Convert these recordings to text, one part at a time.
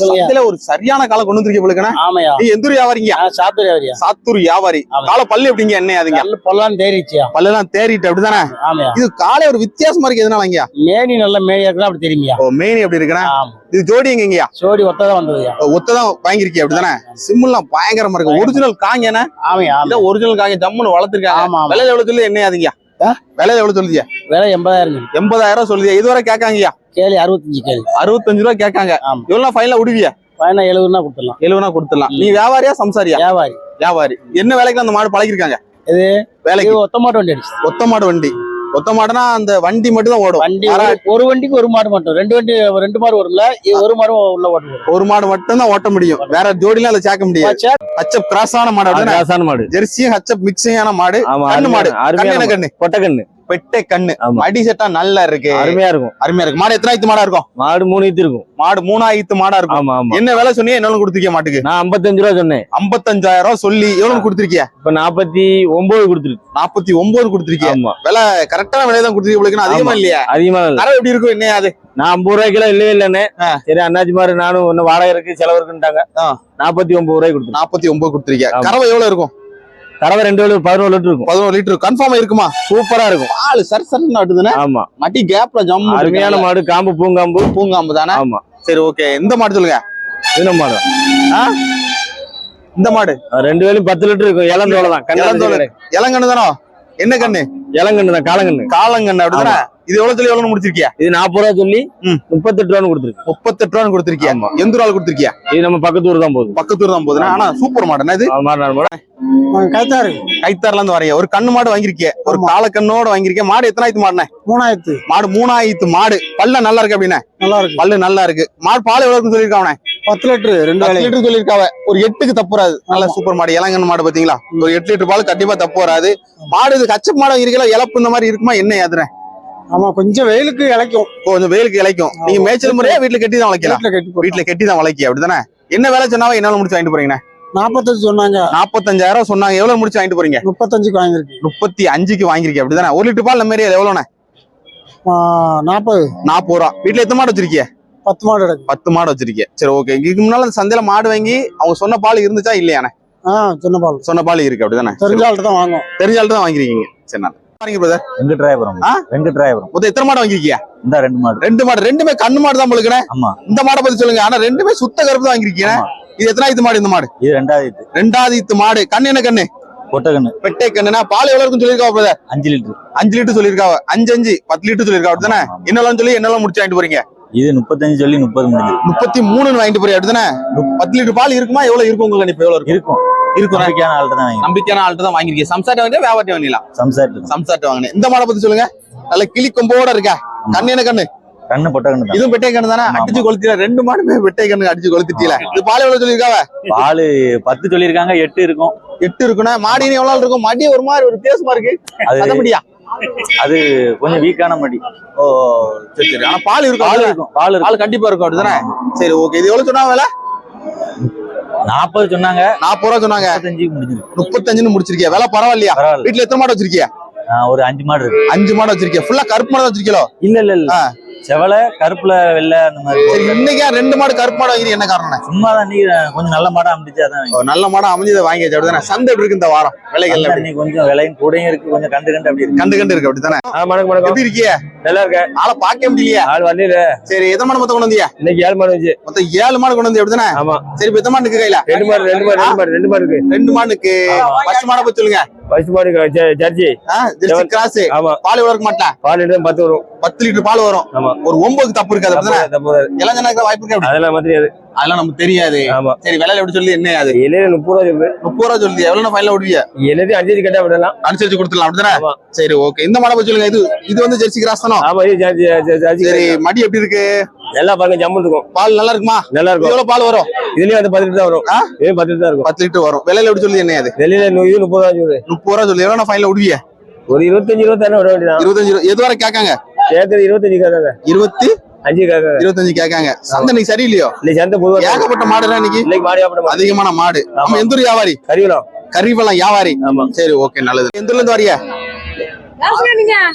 சந்தையில ஒரு சரியான காலை கொண்டு வந்திருக்கீங்க போலுக்கண்ணா ஆமையா நீ எந்த வியாபாரிங்க? சாப்பிட்டு வரியா சாத்தூர் வியாபாரி. காலை பல்லு எப்படிங்க என்ன அதுங்க? பொல்லாம் தேறிச்சியா பல்லெல்லாம் தேறிட்டு அப்படிதானே? ஆமையா இது காலை ஒரு வித்தியாசமா இருக்கு எதனாலங்கயா மேனி நல்ல மேனியா இருக்குன்னா அப்படி தெரியுமியா. ஓ மெயின் எப்படி இருக்குண்ணா? ஆமா. இது ஜோடி எங்கங்கயா சோடி ஒத்ததான் வந்ததுயா. ஒத்ததான் வாங்கிருக்கிய அப்படிதானே? சிம்முலாம் பயங்கரமா இருக்கு. ஒரிஜினல் காங்கண்ணா ஆமையா ஒரிஜினல் காங்க ஜம்முன்னு வளர்த்துருக்காங்க. ஆமா விலை எவ்வளவு சொல்லி என்ன அதுங்க? ஆ? விலை எவ்வளவு சொல்லுதியா விலை எண்பதாயிரம். எண்பதாயிரம் சொல்லுதியா இதுவரை கேட்காங்கய்யா? கேளு அறுபத்தஞ்சு கேளு. அறுபத்தஞ்சு ரூபா கேட்காங்க. ஆமா. இவ்வளவு ஃபைனலா விடுவியா? பதினா எழுபதுனா கொடுத்துடலாம். எழுவனா கொடுத்துடலாம். நீ வியாபாரியா சம்சாரியா? வியாபாரி. வியாபாரி. என்ன வேலைக்கு அந்த மாடு பழகிருக்காங்க இது வேலைக்கு. ஒத்த மாட்டு வண்டி அடிச்சு. ஒத்த மாடு வண்டி. ஒத்த மாடுனா அந்த வண்டி மட்டும் தான் ஓடும். வண்டி ஒரு- வண்டிக்கு ஒரு மாடு மட்டும். ரெண்டு வண்டி ரெண்டு மாடு வரும்ல? இது ஒரு மாடு உள்ள ஓட்டு ஒரு மாடு மட்டும் தான் ஓட்ட முடியும். வேற ஜோடிலாம் அதுல சேர்க்க முடியாது. ஹச்சப் கிராஸான மாடு? ராசான மாடு. ஜெர்சியும் ஹச்சப் மிக்சிங்கான மாடு. கண்ணு மாடு. கண்ணு மாடு. கண்ணு. பெட்டை கண்ணு. அடி செட்டா நல்லா இருக்கு. அருமையா இருக்கும். அருமையா இருக்கு. மாடு எத்தனாயிரத்து மாடா இருக்கும்? மாடு மூணு ஈத்து இருக்கும். மாடு மூணாயிரத்து மாடா இருக்கும். என்ன வேலை சொன்னீங்க என்ன கொடுத்துருக்கிய மாட்டுக்கு? நான் 55 ரூபா சொன்னேன். ஐம்பத்தஞ்சாயிரம் ரூபாய் சொல்லி எவ்வளவு கொடுத்துருக்கிய? இப்ப நாற்பத்தி ஒன்பது கொடுத்துருக்கு. நாற்பத்தி ஒன்பது கொடுத்துருக்கிய? ஆமா. கரெக்டான விலை தான் கொடுத்துருக்கீங்க அதிகமா. இல்லையா? அதிகமா இல்ல. எப்படி இருக்கும் என்ன அது? நான் ஐம்பது ரூபாய்க்குலாம் இல்லவே இல்லைன்னு. சரி அண்ணாச்சி மாதிரி நானும் ஒன்னும் வாடகை இருக்கு செலவு இருக்குன்ட்டாங்க. நாற்பத்தி ஒன்பது ரூபாய் கொடுத்துருக்கேன். நாற்பத்தி ஒன்பது கொடுத்துருக்கிய? ஆமா. கறவை எவ்வளவு இருக்கும்? தரவை ரெண்டு வேலை பதினோரு லிட்டர் இருக்கும். பதினோரு லிட்டர் கன்ஃபார்மா இருக்குமா சூப்பரா இருக்கும். பால் சரி சரி நட்டுதுன்னா ஆமா. மட்டி கேப்ல ஜம் அருமையான மாடு காம்பு பூங்காம்பு. பூங்காம்பு தானே? ஆமா. சரி ஓகே இந்த மாடு சொல்லுங்க. இந்த மாடு? இந்த மாடு. ரெண்டு வேலையும் பத்து லிட்டர் இருக்கும். இளந்தோலை தான். இளந்தோலை. கண்ணு இளங்கண்ணு தானோ? என்ன கண்ணு? இளங்கண்ணு தான் காலங்கண்ணு காலங்கண்ணு அப்படிதானே? இது எவ்வளவு எவ்வளவு முடிச்சிருக்கியா? இது நாற்பது ரூபா சொல்லி. முப்பத்தெட்டு ரூபான்னு கொடுத்துருக்கு. முப்பத்தெட்டு ரூபான்னு கொடுத்திருக்கியா. எந்த ரூபாய் கொடுத்திருக்கியா? இது நம்ம பக்கத்து ஊர் தான் போகுது. பக்கத்தூர் தான் போகுதுன்னா ஆனா சூப்பர் மாடு இது கைத்தாரு கைத்தாறுல இருந்து வரைய. ஒரு கண்ணு மாடு வாங்கிருக்கிய ஒரு காலக்கண்ணோட வாங்கிருக்கிய மாடு எத்தனாயிரத்து மாடுனே மூணாயிரத்து. மாடு மூணாயிரத்து மாடு. பல்ல நல்லா இருக்கு அப்படின்னா? நல்லா இருக்கு. பல்லு நல்லா இருக்கு. மாடு பால் எவ்வளவு இருக்குன்னு சொல்லியிருக்காவனே பத்து லிட்டரு ரெண்டு லிட்டர் சொல்லியிருக்காவ. ஒரு எட்டுக்கு தப்பு வராது. நல்ல சூப்பர் மாடு. இளங்கன் மாடு பாத்தீங்களா ஒரு எட்டு லிட்டர் பால் கண்டிப்பா தப்பு வராது. மாடு இது கச்சப் மாடு இருக்கல இழப்பு இந்த மாதிரி இருக்குமா? என்ன ஏதுனே ஆமா கொஞ்சம் வெயிலுக்கு இழைக்கும். கொஞ்சம் வெயிலுக்கு இழைக்கும். நீங்க மேய்ச்சல் முறையா வீட்டுல கட்டி தான் வளைக்கலாம்? வீட்டுல கட்டி போட்டு வீட்டுல கட்டி தான் வளைக்கி அப்படிதானே? என்ன வேலை சொன்னாவோ? என்னால முடிச்சு வாங்கிட்டு போறீங்க நாற்பத்தஞ்சு சொன்னாங்க. நாற்பத்தஞ்சாயிரம் சொன்னாங்க. எவ்வளவு முடிச்சு வாங்கிட்டு போறீங்க? முப்பத்தஞ்சுக்கு வாங்கியிருக்கு. முப்பத்தி அஞ்சுக்கு வாங்கிருக்கீங்க அப்படிதானே? ஒரு லிட்டர் பால் நம்ம ஏரியா எவ்வளோண்ணே நாற்பது நாற்பது ரூபா. வீட்டுல எத்தனை மாடு வச்சிருக்கீங்க பத்து மாடு பத்து மாடு வச்சிருக்கீங்க சரி ஓகே இதுக்கு முன்னால சந்தையில மாடு வாங்கி அவங்க சொன்ன பால் இருந்துச்சா இல்லையாண்ணே? ஆ சின்ன பால். சொன்ன பால் இருக்கு. அப்படிதானே? தெரிஞ்ச ஆள்கிட்ட தான் வாங்கும் தெரிஞ்சால்தான் தான் வாங்கிருக்கீங்க. சரி நான் பாருங்க பிரதர்? வெங்கட்ராயபுரம் மொத்தம் எத்தனை மாடு வாங்கிருக்கீங்க இந்த ரெண்டு மாடு. ரெண்டு மாடு. ரெண்டுமே கண்ணு மாடு தான் உங்களுக்கு ஆமா. இந்த மாடை பத்தி சொல்லுங்க. ஆனா ரெண்டுமே சுத்த கருப்பு தான் வாங்கிருக்கீங்க இது எத்தனாயிரத்து மாடு இந்த மாடு? இது ரெண்டாவது இது ரெண்டாவது இத்து மாடு. கண்ணு என்ன கண்ணு? கொட்டகன்னு பெட்டை கண்ணுனா பால் எவ்வளவு இருக்குன்னு சொல்லியிருக்கா பிரதர் அஞ்சு லிட்டர். அஞ்சு லிட்டர் சொல்லியிருக்காவ. அஞ்சு அஞ்சு. பத்து லிட்டர் சொல்லியிருக்கா அப்படிதானே ஆமா. என்னெல்லாம் சொல்லி என்னெல்லாம் முடிச்சு வாங்கிட்டு போறீங்க? இது முப்பத்தஞ்சு சொல்லி முப்பது முடிஞ்சது முப்பத்தி மூணுன்னு வாங்கிட்டு போறீங்க அப்படிதானே பத்து லிட்டர் பால் இருக்குமா? எவ்வளவு இருக்கும் உங்களுக்கு இப்ப? எவ்வளவு இருக்கும்? இருக்கும். இருக்கும் நம்பிக்கையான ஆள்கிட்ட தான் நம்பிக்கையான ஆள்கிட்ட தான் வாங்கிருக்கீங்க சம்சாட்ட வாங்கினா வியாபாரத்தை வாங்கிடலாம் சம்சாரிட்டு சம்சாட்ட வாங்கினேன். இந்த மாடை பத்தி சொல்லுங்க. நல்ல கிளி கொம்போட இருக்கா கண்ணு என்ன கண்ணு? கண்ணு பொட்டகன்னு தான் இதுவும் பெட்டை கண்ணு தானே. அடிச்சு கொளுத்தில ரெண்டு மாடுமே பெட்டை கண்ணு அடிச்சு கொளுத்திட்டீல இது பால் எவ்வளவு சொல்லியிருக்காவ? பால் பத்து சொல்லியிருக்காங்க எட்டு இருக்கும். எட்டு இருக்குன்னா மாடி எவ்வளவு இருக்கும்? மடி ஒரு மாதிரி ஒரு வித்தியாசமா இருக்கு. அது முடியா? அது கொஞ்சம் வீக்கான மடி. ஓ சரி சரி. ஆனா பால் இருக்கும். பால். இருக்கும் பால் இருக்கும். பால் கண்டிப்பா இருக்கும் அப்படிதானே? சரி ஓகே. இது எவ்வளவு சொன்னா வேலை? நாற்பது சொன்னாங்க. நாற்பது ரூபா சொன்னாங்க. முப்பத்தஞ்சுன்னு முடிச்சிருக்கிய? விலை பரவாயில்லையா? பரவாயில்ல. வீட்டுல எத்தனை மாடு வச்சிருக்கிய? ஒரு அஞ்சு மாடு இருக்கு. அஞ்சு மாடு வச்சிருக்கிய? ஃபுல்லா கருப்பு மாடு வச்சிருக்கீங்களோ இல்ல இல்ல இல்ல. செவலை கருப்புல வெள்ளை அந்த மாதிரி இன்னைக்கு ரெண்டு மாடு கருப்பு மாடு வாங்கி என்ன காரணம் சும்மா தான் நீ கொஞ்சம் நல்ல மாடா அமைச்சு அதான் வாங்கி. நல்ல மாடா அமைஞ்சதை வாங்கியாச்சு அப்படிதானே? சந்தை எப்படி இருக்கு இந்த வாரம்? விலைகள்? அன்னைக்கு கொஞ்சம் விலையும் கூடயும் இருக்கு கொஞ்சம் கண்டு கண்டு அப்படி கண்டு கண்டு இருக்கு அப்படிதானே? ஆ, வணக்கம் வணக்கம். எப்படி இருக்கிய? நல்லா இருக்க ஆளை பார்க்க முடியலையா. ஆள் வரல சரி எத்தனை மாடு மொத்தம் கொண்டு வந்தியா? இன்னைக்கு ஏழு மாடு வச்சு மொத்தம் ஏழு மாடு கொண்டு வந்தியா அப்படிதானே? ஆமா. சரி இப்ப எத்தனை மாடு இருக்கு கையில? ரெண்டு மாடு ரெண்டு மாடு ரெண்டு மாடு ரெண்டு மாடு இருக்கு. ரெண்டு மாடுக்கு. ஃபர்ஸ்ட் மாடை பத்தி சொல்லுங்க. ஃபர்ஸ்ட் மாடு ஜ- ஜெர்சி. கிராஸ் ஆமா. பால் இருக்க மாட்டா பால் லிட்டர் பத்து வரும். பத்து லிட்டர் பால் வரும். ஆமா. ஒரு ஒன்பது தப்பு இருக்காது அப்படிதானே? தப்பு வராது. இளஞ்சனாக்கு வாய்ப்பு இருக்கு அப்படி அதெல்லாம் மாத்திரியாது அதெல்லாம் நமக்கு தெரியாது. ஆமா. சரி விலையில எப்படி சொல்லி என்ன அது? இலையில முப்பது ரூபா சொல்லு. முப்பது ரூபா சொல்லுது. எவ்வளவு ஃபைனல் விடுவிய எல்லாத்தையும் அஞ்சு கேட்டா விடலாம். அனுசரிச்சு கொடுத்துடலாம் அப்படிதானே? சரி ஓகே இந்த மாடை சொல்லுங்க. இது இது வந்து ஜெர்சி கிராஸ் தானோ? ஆமா இது ஜெர்சி சரி மடி எப்படி இருக்கு? எல்லாம் பாருங்க ஜம்மு இருக்கும். பால் நல்லா இருக்குமா? நல்லா இருக்கும். எவ்வளவு பால் வரும்? இதுலயும் வந்து பத்து லிட்டர் தான் வரும்? இதுலயும் பத்து லிட்டர் இருக்கும். பத்து லிட்டர் வரும். விலையில எப்படி சொல்லி என்ன அது? வெளியில நூ- இது முப்பது ரூபா சொல்லுது. முப்பது ரூபா சொல்லி எவ்வளவு ஃபைனல் விடுவிய ஒரு இருபத்தஞ்சு இருபத்தாயிரம் விட வேண்டியதான் இருபத்தஞ்சு ரூபா. எது வரை கேட்காங்க? சேர்த்து இருபத்தஞ்சு கேட்காங்க இருபத்தி அஞ்சு கேட்காங்க இருபத்தஞ்சு கேட்காங்க. சந்தை இன்னைக்கு சரியில்லையோ? இன்னைக்கு சந்தை பொதுவாக ஏகப்பட்ட மாடுலாம் இன்னைக்கு? இன்னைக்கு மாடி அதிகமான மாடு. நம்ம எந்த வியாபாரி? கறிவலம் கறிவெல்லாம் வியாபாரி. ஆமா. சரி ஓகே நல்லது. எந்த ஊர்ல இருந்து வரிய?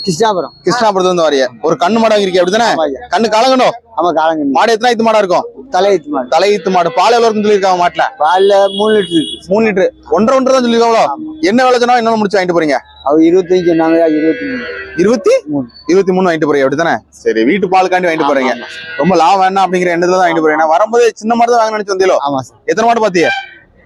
கிருஷ்ணாபுரம். கிருஷ்ணாபுரத்துல இருந்து வரைய? ஒரு கண்ணு மாடு வாங்கிருக்கீங்க அப்படிதானே ஐயா. கண்ணு கலங்கணும்? ஆமா காலங்கண்ணி மாடு எத்தனை ஐத்து மாடா இருக்கும்? தலையீத்து மாடு. தலையீத்து மாடு. பால் எவ்வளவு சொல்லியிருக்காங்க மாட்டுல? பால்ல மூணு லிட்டர் இருக்கு. மூணு லிட்டர். ஒன்றரை ஒன்றரை தான் சொல்லியிருக்காங்களோ? என்ன விலை சொன்னா என்ன முடிச்சு வாங்கிட்டு போறீங்க? அவ இருபத்தஞ்சு சொன்னாங்க இருபத்தி மூணு. இருபத்தி? மூணு. இருபத்தி மூணு வாங்கிட்டு போறீங்க அப்படிதானே சரி வீட்டு பாலுக்காண்டி வாங்கிட்டு போறீங்க. ரொம்ப லாபம் என்ன அப்படிங்கிற எண்ணத்துல தான் வாங்கிட்டு போறீங்க. வரும்போது சின்ன மாடு தான் வாங்க நினைச்சு வந்தீங்களோ? ஆமா எத்தனை மாடு பாத்தியே?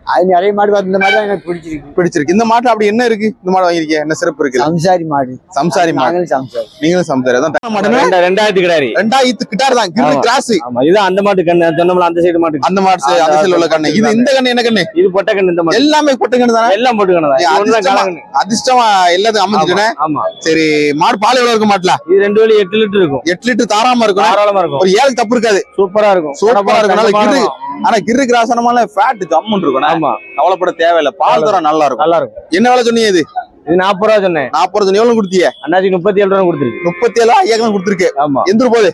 அது நிறைய மாடு பார்த்து இந்த மாதிரி தான் எனக்கு பிடிச்சிருக்கு. பிடிச்சிருக்கு. இந்த மாட்டுல அப்படி என்ன இருக்கு? இந்த மாடு வாங்கிருக்கீங்க என்ன சிறப்பு இருக்கு சம்சாரி மாடு. சம்சாரி மாடு. நாங்களும் சம்சாரி. நீங்களும் சம்சாரி. அதான் ரெண்டாயிரத்து கிடாரி. ரெண்டாயிரத்து கிட்டார் தான். கிரு. கிராஸ் ஆமா இது அந்த மாட்டு கண்ணு சொன்னோம்ல அந்த சைடு மாட்டு. அந்த மாடு அந்த- சைடுல உள்ள கண்ணு. இது இந்த கண்ணு என்ன கண்ணு? இது பொட்டை கண்ணு இந்த மாட்டு. எல்லாமே பொட்டு கண்ணு தானே? எல்லாம் போட்டு கண்ணு ஒண்ணுதான் அதிர்ஷ்டமா- எல்லாத்துக்கும் அமைஞ்சுட்டேனே ஆமா சரி மாடு பால் எவ்வளவு இருக்க மாட்டல? இது ரெண்டு வழி எட்டு லிட்டர் இருக்கும். எட்டு லிட்டர் தாராம இருக்கும். தாராளமா இருக்கும். ஒரு ஏழுக்கு தப்பு இருக்காது. சூப்பரா இருக்கும். சூப்பரா இருக்கும். ஆனா கிரு கிராசனமான ஃபேட் ஜம்முன்னு இருக்கும். ஆமா. கவலைப்பட தேவையில்ல. பால் தரம் நல்லா இருக்கும் நல்லா இருக்கும் என்ன வேலை சொன்னீங்க இது? இது நாற்பது ரூபா சொன்னேன். நாற்பது சொன்னீங்க. எவ்வளவு கொடுத்தீங்க? அண்ணாச்சி முப்பத்தி ஏழு ரூபா கொடுத்துருக்கு. முப்பத்தி ஏழு ஐயாக்கம் கொடுத்துருக்கு. ஆமா. எந்த போகுது?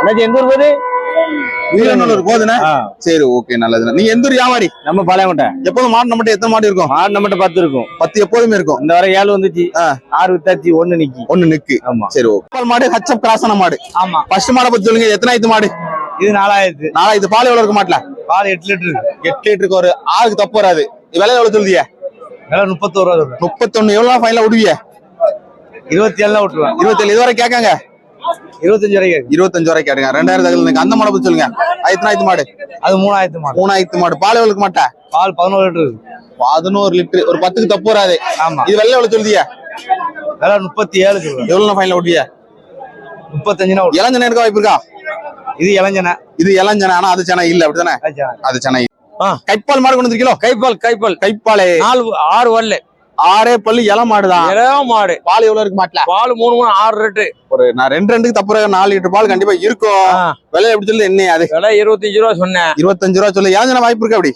அண்ணாச்சி எந்த ஊர் போகுது? வீரநல்லூர் போகுதுண்ணே? ஆ, சரி ஓகே நல்லதுண்ணே. நீங்க எந்த வியாபாரி நம்ம பாளையங்கோட்டை. எப்போதும் மாடு நம்மகிட்ட எத்தனை மாடு இருக்கும்? ஆறு நம்மகிட்ட பத்து இருக்கும். பத்து எப்போதுமே இருக்கும். இந்த வரை ஏழு வந்துச்சு. ஆறு வித்தாச்சு ஒண்ணு நிக்கி. ஒண்ணு நிக்கு. ஆமா. சரி ஓகே. மாடு ஹச்சப் கிராசான மாடு. ஆமா. ஃபர்ஸ்ட் மாடை பத்தி சொல்லுங்க. எத்தனை ஆயிரத்து மாடு? இது நாலாயிரத்து. நாலாயிரத்து பால் எவ்வளவு இருக்க மாட்டல பால் எட்டு லிட்டர் இருக்கு. எட்டு லிட்டருக்கு ஒரு ஆறுக்கு தப்பு வராது. விலை எவ்வளவு சொல்லுதிய? விலை முப்பத்தோரு ரூபா முப்பத்தொன்னு எவ்வளவு ஃபைனலா விடுவிய இருபத்தி ஏழுலாம் விட்டுருவேன் இருபத்தேழு இதுவரை கேட்காங்க? இருபத்தஞ்சு வரைக்கும் இருபத்தஞ்சு வரை கேட்டுங்க ரெண்டாயிரம் தகவல் அந்த மாடை சொல்லுங்க. ஆயிரத்து மாடு? அது மூணாயிரத்து மாடு. மூணாயிரத்து மாடு. பால் எவ்வளவு மாட்டா பால் பதினோரு லிட்டர் இருக்கு. பதினோரு லிட்டர். ஒரு பத்துக்கு தப்பு வராது. ஆமா. இது வெள்ளை எவ்வளவு சொல்லுதிய? விலை முப்பத்தி ஏழு எவ்வளவு ஃபைனலா விடுவிய முப்பத்தஞ்சுனா விட்டுருவேன். இளஞ்சனை இருக்க வாய்ப்பு இருக்கா? இது இளஞ்சன இது இளஞ்சனை ஆனா அது சென்னை இல்ல அப்படிதானே அது சென்னை. கைப்பால் மாடு கொண்டு வந்திருக்கீங்களோ? கைப்பால் கைப்பால். கைப்பாலே. நாலு ஆறு வரல ஆறே பல்லு இள மாடுதான் இளம் மாடு. பால் எவ்வளவு இருக்கு மாட்டல? பால் மூணு மூணு ஆறு லிட்டர் ஒரு நான் ரெண்டு ரெண்டுக்கு தப்பு இருக்கு. நாலு லிட்டர் பால் கண்டிப்பா இருக்கும் விலை எப்படி சொல்லு என்ன அது? விலை இருபத்தஞ்சு ரூபா சொன்னேன். இருபத்தஞ்சு ரூபா சொல்லு. இளஞ்சன வாய்ப்பு இருக்கு அப்படி.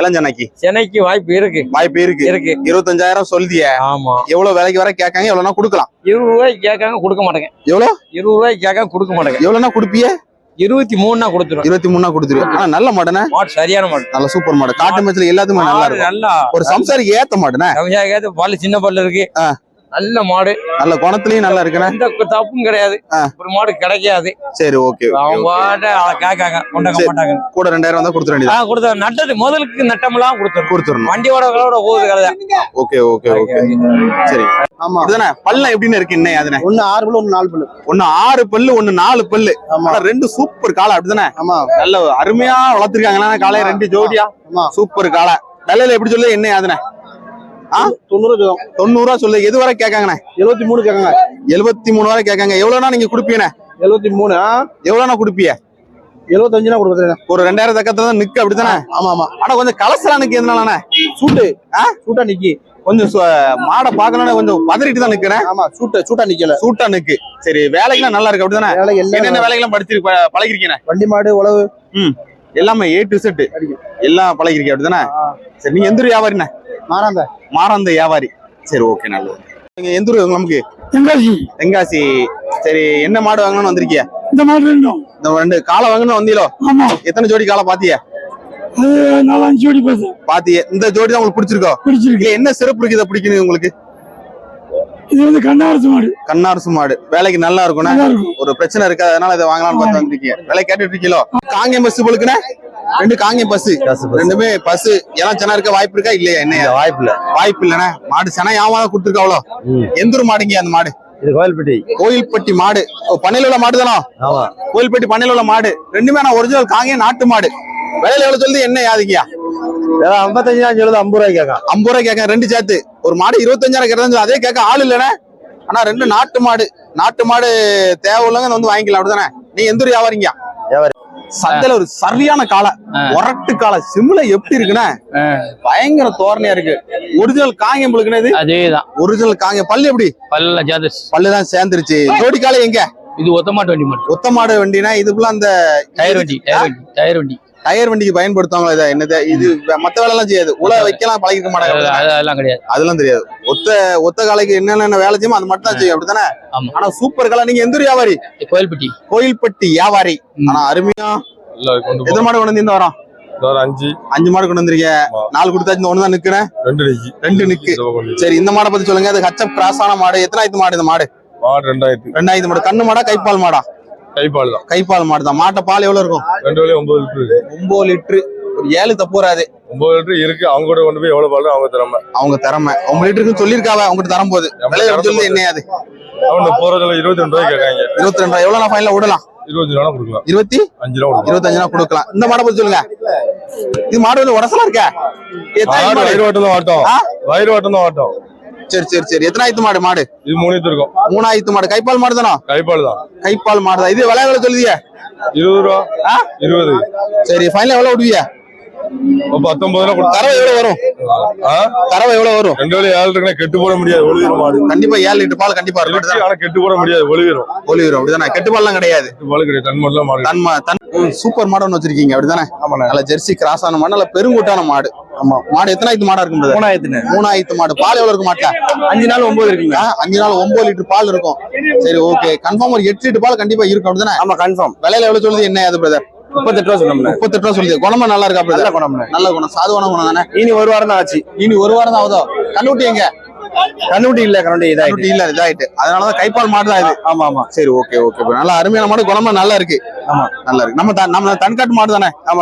இளஞ்சனைக்கு சென்னைக்கு வாய்ப்பு இருக்கு. வாய்ப்பு இருக்கு. இருக்கு. இருபத்தஞ்சாயிரம் சொல்லிய ஆமா. எவ்வளவு விலைக்கு வர கேட்காங்க எவ்வளவுனா கொடுக்கலாம். இருபது ரூபாய்க்கு கேட்காங்க கொடுக்க மாட்டேங்க. எவ்வளவு இருபது ரூபாய்க்கு கேட்காங்க கொடுக்க மாட்டேங்க. எவ்வளவுனா கொடுப்பிய? இருபத்தி மூணுனா கொடுத்துருவேன். இருபத்தி மூணா கொடுத்துரு ஆனா நல்ல மாடுனே மாடு சரியான மாடு. நல்ல சூப்பர் மாடு. காட்டு மேட்ச்ல எல்லாத்துக்குமே நல்லா மாடு இருக்கும். நல்லா. ஒரு சம்சாரிக்கு ஏத்த மாடுனே கம்மியாக பல்லு சின்ன பல்லு இருக்கு. நல்ல மாடு. நல்ல குணத்துலயும் நல்லா இருக்குண்ணே? எந்த தப்பும் கிடையாது. ஒரு மாடு கிடைக்காது. சரி ஓகே அவங்க பாட்டு அதை கேட்காங்க. கொண்டாக்க சரி. மாட்டாங்க. கூட ரெண்டாயிரம் வந்தா கொடுத்துட வேண்டியது கொடுத்த நட்டது முதலுக்கு நட்டமெல்லாம் கொடுத்துரும் கொடுத்துடணும். வண்டியோட விலையோட போகுது கதை. ஓகே ஓகே ஓகே சரி. ஆமா. இதுதானே? பல்ல எப்படின்னு இருக்கு இன்னும் அதுனே? ஒண்ணு ஆறு பல்லு ஒண்ணு நாலு பல்லு. ஒண்ணு ஆறு பல்லு ஒண்ணு நாலு பல்லு. ரெண்டு சூப்பர் காளை அப்படிதானே? ஆமா. நல்ல அருமையா வளர்த்திருக்காங்களா காளைய. ரெண்டு ஜோடியா. ஆமா. சூப்பர் காளை. விலையில எப்படி சொல்லு என்ன அதுனே? தொண்ணூறு ஜோதம். தொண்ணூறு ரூபா சொல்லு எது வரை கேட்காங்கண்ணே? எழுபத்தி மூணு கேட்காங்க. எழுபத்தி மூணு வரை கேட்காங்க. எவ்வளவுனா நீங்க கொடுப்பீங்கண்ணே? எழுபத்தி மூணு ஆ? எவ்வளவுனா கொடுப்பீங்க? எழுபத்தஞ்சுனா கொடுக்குறேன் ஒரு ரெண்டாயிரம் தக்கத்துல தான் நிக்கு அப்படித்தானே? ஆமா ஆமா. ஆனா கொஞ்சம் கலசலா நிக்கு எதனாலண்ணே? சூட்டு. ஆ? சூட்டா நிக்கி. கொஞ்சம் மாடை பார்க்கணும்னு கொஞ்சம் பதறிட்டு தான் நிக்கிறேன். ஆமா சூட்ட சூட்டா நிக்கல. சூட்டா நிக்கு. சரி வேலைக்கெல்லாம் நல்லா இருக்கு எல்லாம் என்னென்ன வேலைக்கெல்லாம் படிச்சிருக்கு பழகிருக்கீங்க வண்டி மாடு உழவு. எல்லாமே ஏ டு செட். எல்லாம் பழகிருக்கீங்க அப்படிதானே. சரி நீங்க எந்த வியாபாரிண்ணே மாறாந்த. மாறாந்த வியாபாரி. சரி ஓகே நல்லது. நீங்க எந்த ஊர் நமக்கு? தென்காசி. தென்காசி. சரி என்ன மாடு வாங்கணும்னு வந்திருக்கிய? இந்த மாதிரி ரெண்டும் இந்த ரெண்டு. காலை வாங்கணும்னு வந்தீங்களோ? ஆமா. எத்தனை ஜோடி காலை பாத்திய? நாலஞ்சு ஜோடி பாத்திய? இந்த ஜோடி தான் உங்களுக்கு பிடிச்சிருக்கோ? பிடிச்சிருக்கு. என்ன சிறப்பு இருக்கு இதை பிடிக்கணும் உங்களுக்கு? இது வந்து கண்ணாரத்து மாடு. கண்ணாரசு மாடு. வேலைக்கு நல்லா இருக்கும் ஒரு பிரச்சனை இருக்காது. அதனால இதை வாங்கலாம்னு பார்த்து வந்திருக்கீங்க விலை கேட்டுட்டு இருக்கீங்களோ? காங்கேயம் பஸ் பொழுக்குனே ரெண்டு காங்கேயம் பஸ். ரெண்டுமே பஸ். எல்லாம் சென்னை இருக்க வாய்ப்பு இருக்கா? இல்லையா? என்ன? வாய்ப்பு இல்ல. வாய்ப்பு இல்லைண்ணே. மாடு சென்னை யாவாதான் கொடுத்துருக்காவளோ எந்த ஊர் மாடுங்க அந்த மாடு? இது கோயில்பட்டி. கோயில்பட்டி மாடு. பண்ணையில உள்ள மாடு தானோ? ஆமா. கோயில்பட்டி பண்ணையில உள்ள மாடு. ரெண்டுமே நான் ஒரிஜினல் காங்கேயம் நாட்டு மாடு. விலையில எவ்வளவு சொல்லுது? என்ன யாதிங்கயா ஐம்பத்தஞ்சு தான் சொல்லுது ஐம்பது ரூபாய்க்கு கேட்கான் ஐம்பது ரூபாய் கேட்க ரெண்டு சேர்த்து. ஒரு மாடு இருபத்தஞ்சாயிரம் கேட்டது அதே கேட்க ஆள் இல்லைண்ணே. ஆனா ரெண்டு நாட்டு மாடு. நாட்டு மாடு தேவை உள்ளவங்க வந்து வாங்கிக்கலாம் அப்படிதானே? நீ எந்த ஊர் வியாபாரிங்க? வியாபாரி. சந்தையில ஒரு சரியான காலை ஒரட்டு காலை சிம்ல எப்படி இருக்குண்ணே? பயங்கர தோரணையா இருக்கு. ஒரிஜினல் காங்கேயம் புழுக்குனது அதேதான். ஒரிஜினல் காங்கேயம் பல்லு எப்படி? பல்ல ஜாதஸ் பல்லுதான் சேர்ந்துருச்சு. ஜோடி காலை எங்க? இது ஒத்தமாட்டு வண்டி மட்டும் ஒத்த மாடு வண்டினா இதுக்குள்ள அந்த டயர் வண்டி டயர் வண்டி டயர் வண்டி. டயர் வண்டிக்கு பயன்படுத்துவாங்களா இதை என்னது? இது மத்த வேலை எல்லாம் செய்யாது உல வைக்கலாம் பழகிக்க மாட்டாங்க? அதெல்லாம் கிடையாது. அதெல்லாம் தெரியாது. ஒத்த ஒத்த காலைக்கு என்னென்ன வேலை செய்யுமோ அது மட்டும் தான் செய்யும். அப்படித்தானே? ஆமா. ஆனா சூப்பர் காலை நீங்க எந்த வியாபாரி? கோயில்பட்டி. கோயில்பட்டி வியாபாரி. ஆனா அருமையா. எத்தனை மாடு கொண்டு வந்து வரோம்? அஞ்சு. அஞ்சு மாடு கொண்டு வந்திருக்கீங்க. நாலு கொடுத்தாச்சு இந்த ஒண்ணு தான் நிக்கிறேன் ரெண்டு நிக்கி. ரெண்டு நிக்கி. சரி இந்த மாடை பத்தி சொல்லுங்க. அது ஹச்சப் கிராஸ் ஆன மாடு. எத்தனாயிரத்து மாடு இந்த மாடு? மாடு ரெண்டாயிரத்து. ரெண்டாயிரத்து மாடு. கண்ணு மாடா கைப்பால் மாடா? கைப்பால் தான். கைப்பால் மாடு தான். மாட்டை பால் எவ்வளவு இருக்கும்? ரெண்டு வேலையும் ஒன்பது லிட்டர். ஒன்பது லிட்டரு. ஒரு ஏழு தப்பு வராது. ஒன்பது லிட்டர் இருக்கு. அவங்க கூட கொண்டு போய் எவ்வளவு பால் அவங்க திறமை. அவங்க திறமை. ஒன்பது லிட்டருக்கு சொல்லியிருக்காவ அவங்ககிட்ட தரும் போது விலை எப்படி சொல்லுது என்ன அது அவன் போறதுல இருபத்தி ரெண்டு ரூபாய் கேட்காங்க. இருபத்தி ரெண்டு எவ்வளவு நான் ஃபைனல விடலாம்? இருபத்தி ரூபா கொடுக்கலாம். இருபத்தி? அஞ்சு ரூபா இருபத்தஞ்சு ரூபா கொடுக்கலாம். இந்த மாடை பத்தி சொல்லுங்க. இது மாடு வந்து உடசலா இருக்கா? வயிறு வாட்டம் தான் வாட்டம்? வயிறு வாட்டம் தான் வாட்டம் சரி சரி சரி. எத்தனாயிரத்து மாடு மாடு? இது மூணு இருக்கும். மூணாயிரத்து மாடு. கைப்பால் மாடு தானோ? கைப்பால் தான். கைப்பால் மாடு தான். இது விலை எவ்வளவு சொல்லுதிய இருபது ரூபா? இருபது. சரி ஃபைனல் எவ்வளவு விடுவிய? ஒரு பத்தொன்பது ரூபா கொடுத்தா தரவை எவ்வளவு வரும்? தரவை எவ்வளவு வரும்? ரெண்டு ஏழு இருக்குன்னா கெட்டு போட முடியாது ஒளிவிடும் மாடு. கண்டிப்பா ஏழு லிட்டர் பால் கண்டிப்பா இருக்கும். ஆனா கெட்டு போட முடியாது ஒளிவிடும் ஒளிவரும் அப்படிதானே? கெட்டுப்பால்லாம் கிடையாது. பால் கிடையாது தன்மடலாம் மாடு. தன்மா தன் சூப்பர் மாடு ஒன்று வச்சிருக்கீங்க அப்படிதானே? நல்ல ஜெர்சி கிராஸ் ஆன மாடு நல்ல பெருங்கூட்டான மாடு. ஆமா. மாடு எத்தனாயிரத்து மாடா இருக்கும்? மூணாயிரத்துன்னு மூணாயிரத்து மாடு. பால் எவ்வளவு இருக்கு மாட்டா அஞ்சு நாள் ஒன்பது இருக்குங்க. அஞ்சு நாள் ஒன்பது லிட்டர் பால் இருக்கும். சரி ஓகே கன்ஃபார்ம் ஒரு எட்டு லிட்டர் பால் கண்டிப்பா இருக்கும் அப்படிதானே? ஆமா கன்ஃபார்ம் விலையில எவ்வளவு சொல்லுது என்ன அது பிரதர் முப்பத்தெட்டு ரூபா சொன்னோம்ல. முப்பத்தெட்டு ரூபா சொல்லுது. குணமா நல்லா இருக்கா நல்ல நல்ல குணம். சாதுவான குணம் தானே? இனி ஒரு வாரம் தான் ஆச்சு. இனி ஒரு வாரம் தான் ஆகுதோ? கண்ணுட்டி எங்க? கண்ணுட்டி இல்ல கண்ணுட்டி இதாயிட்டு. இல்ல இதாயிட்டு. அதனாலதான் கைப்பால் மாடு தான் இது. ஆமா ஆமா. சரி ஓகே ஓகே நல்லா அருமையான மாடு குணமா நல்லா இருக்கு. ஆமா. நல்லா இருக்கு. நம்ம நம்ம தன்காட்டு மாடு தானே? ஆமா.